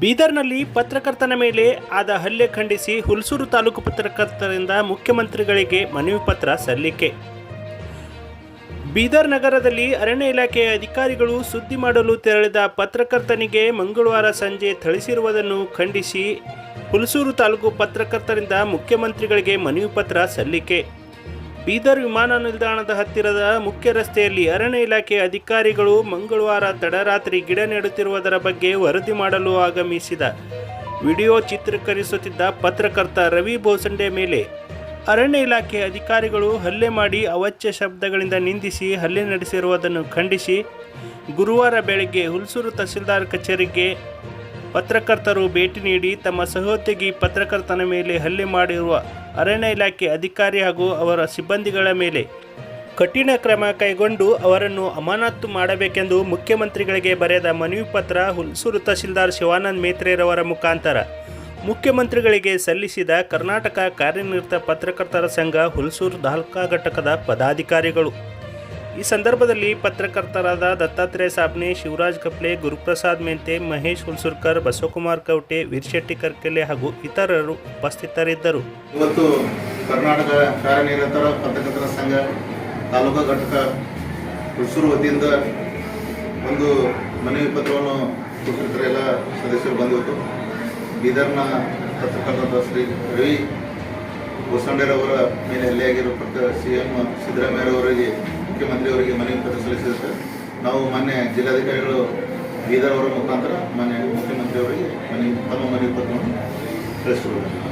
ಬೀದರ್ನಲ್ಲಿ ಪತ್ರಕರ್ತನ ಮೇಲೆ ಆದ ಹಲ್ಲೆ ಖಂಡಿಸಿ ಹುಲ್ಸೂರು ತಾಲೂಕು ಪತ್ರಕರ್ತರಿಂದ ಮುಖ್ಯಮಂತ್ರಿಗಳಿಗೆ ಮನವಿ ಪತ್ರ ಸಲ್ಲಿಕೆ. ಬೀದರ್ ನಗರದಲ್ಲಿ ಅರಣ್ಯ ಇಲಾಖೆಯ ಅಧಿಕಾರಿಗಳು ಸುದ್ದಿ ಮಾಡಲು ತೆರಳಿದ ಪತ್ರಕರ್ತನಿಗೆ ಮಂಗಳವಾರ ಸಂಜೆ ಥಳಿಸಿರುವುದನ್ನು ಖಂಡಿಸಿ ಹುಲ್ಸೂರು ತಾಲೂಕು ಪತ್ರಕರ್ತರಿಂದ ಮುಖ್ಯಮಂತ್ರಿಗಳಿಗೆ ಮನವಿ ಪತ್ರ ಸಲ್ಲಿಕೆ. ಬೀದರ್ ವಿಮಾನ ನಿಲ್ದಾಣದ ಹತ್ತಿರದ ಮುಖ್ಯ ರಸ್ತೆಯಲ್ಲಿ ಅರಣ್ಯ ಇಲಾಖೆ ಅಧಿಕಾರಿಗಳು ಮಂಗಳವಾರ ತಡರಾತ್ರಿ ಗಿಡ ನೆಡುತ್ತಿರುವುದರ ಬಗ್ಗೆ ವರದಿ ಮಾಡಲು ಆಗಮಿಸಿದ. ವಿಡಿಯೋ ಚಿತ್ರೀಕರಿಸುತ್ತಿದ್ದ ಪತ್ರಕರ್ತ ರವಿ ಬೋಸಂಡೆ ಮೇಲೆ ಅರಣ್ಯ ಇಲಾಖೆ ಅಧಿಕಾರಿಗಳು ಹಲ್ಲೆ ಮಾಡಿ ಅವಚ್ಯ ಶಬ್ದಗಳಿಂದ ನಿಂದಿಸಿ ಹಲ್ಲೆ ನಡೆಸಿರುವುದನ್ನು ಖಂಡಿಸಿ ಗುರುವಾರ ಬೆಳಗ್ಗೆ ಹುಲ್ಸೂರು ತಹಸೀಲ್ದಾರ್ ಕಚೇರಿಗೆ ಪತ್ರಕರ್ತರು ಭೇಟಿ ನೀಡಿ ತಮ್ಮ ಸಹೋದ್ಯೋಗಿ ಪತ್ರಕರ್ತನ ಮೇಲೆ ಹಲ್ಲೆ ಮಾಡಿರುವ ಅರಣ್ಯ ಇಲಾಖೆ ಅಧಿಕಾರಿ ಹಾಗೂ ಅವರ ಸಿಬ್ಬಂದಿಗಳ ಮೇಲೆ ಕಠಿಣ ಕ್ರಮ ಕೈಗೊಂಡು ಅವರನ್ನು ಅಮಾನತು ಮಾಡಬೇಕೆಂದು ಮುಖ್ಯಮಂತ್ರಿಗಳಿಗೆ ಬರೆದ ಮನವಿ ಪತ್ರ ಹುಲ್ಸೂರು ತಹಸೀಲ್ದಾರ್ ಶಿವಾನಂದ್ ಮೇತ್ರೆರವರ ಮುಖಾಂತರ. ಮುಖ್ಯಮಂತ್ರಿಗಳಿಗೆ ಸಲ್ಲಿಸಿದ ಕರ್ನಾಟಕ ಕಾರ್ಯನಿರತ ಪತ್ರಕರ್ತರ ಸಂಘ ಹುಲ್ಸೂರು ತಾಲೂಕಾ ಘಟಕದ ಪದಾಧಿಕಾರಿಗಳು. ಈ ಸಂದರ್ಭದಲ್ಲಿ ಪತ್ರಕರ್ತರಾದ ದತ್ತಾತ್ರೇಯ ಸಾಬ್ನೆ, ಶಿವರಾಜ್ ಕಪ್ಲೆ, ಗುರುಪ್ರಸಾದ್ ಮೆಂತೆ, ಮಹೇಶ್ ಹುಲ್ಸುರ್ಕರ್, ಬಸವಕುಮಾರ್ ಕವಟೆ ವೀರಶೆಟ್ಟಿ ಕರ್ಕೆಲೆ ಹಾಗೂ ಇತರರು ಉಪಸ್ಥಿತರಿದ್ದರು. ಇವತ್ತು ಕರ್ನಾಟಕ ಕಾರ್ಯನಿರತರ ಪತ್ರಕರ್ತರ ಸಂಘ ತಾಲೂಕಾ ಘಟಕ ಹುಲ್ಸೂರು ವತಿಯಿಂದ ಒಂದು ಮನವಿ ಪತ್ರವನ್ನು ಎಲ್ಲ ಸದಸ್ಯರು ಬಂದಿತ್ತು. ಬೀದರ್ನ ಪತ್ರಕರ್ತ ಶ್ರೀ ರವಿ ಹೊಸಂಡೆರವರ ಮೇಲೆ ಹಲ್ಲೆಯಾಗಿರೋ ಪತ್ರ ಸಿ ಎಂ ಸಿದ್ದರಾಮಯ್ಯರವರಿಗೆ ಮುಖ್ಯಮಂತ್ರಿಯವರಿಗೆ ಮನವಿ ಪತ್ರ ಸಲ್ಲಿಸಿರುತ್ತೆ. ನಾವು ಮೊನ್ನೆ ಜಿಲ್ಲಾಧಿಕಾರಿಗಳು ಬೀದರ್ ಅವರ ಮುಖಾಂತರ ಮಾನ್ಯ ಮುಖ್ಯಮಂತ್ರಿಯವರಿಗೆ ಮನವಿ ತಮ್ಮ ಮನವಿ ಪತ್ರವನ್ನು ಕಳಿಸಿಕೊಡಬೇಕು.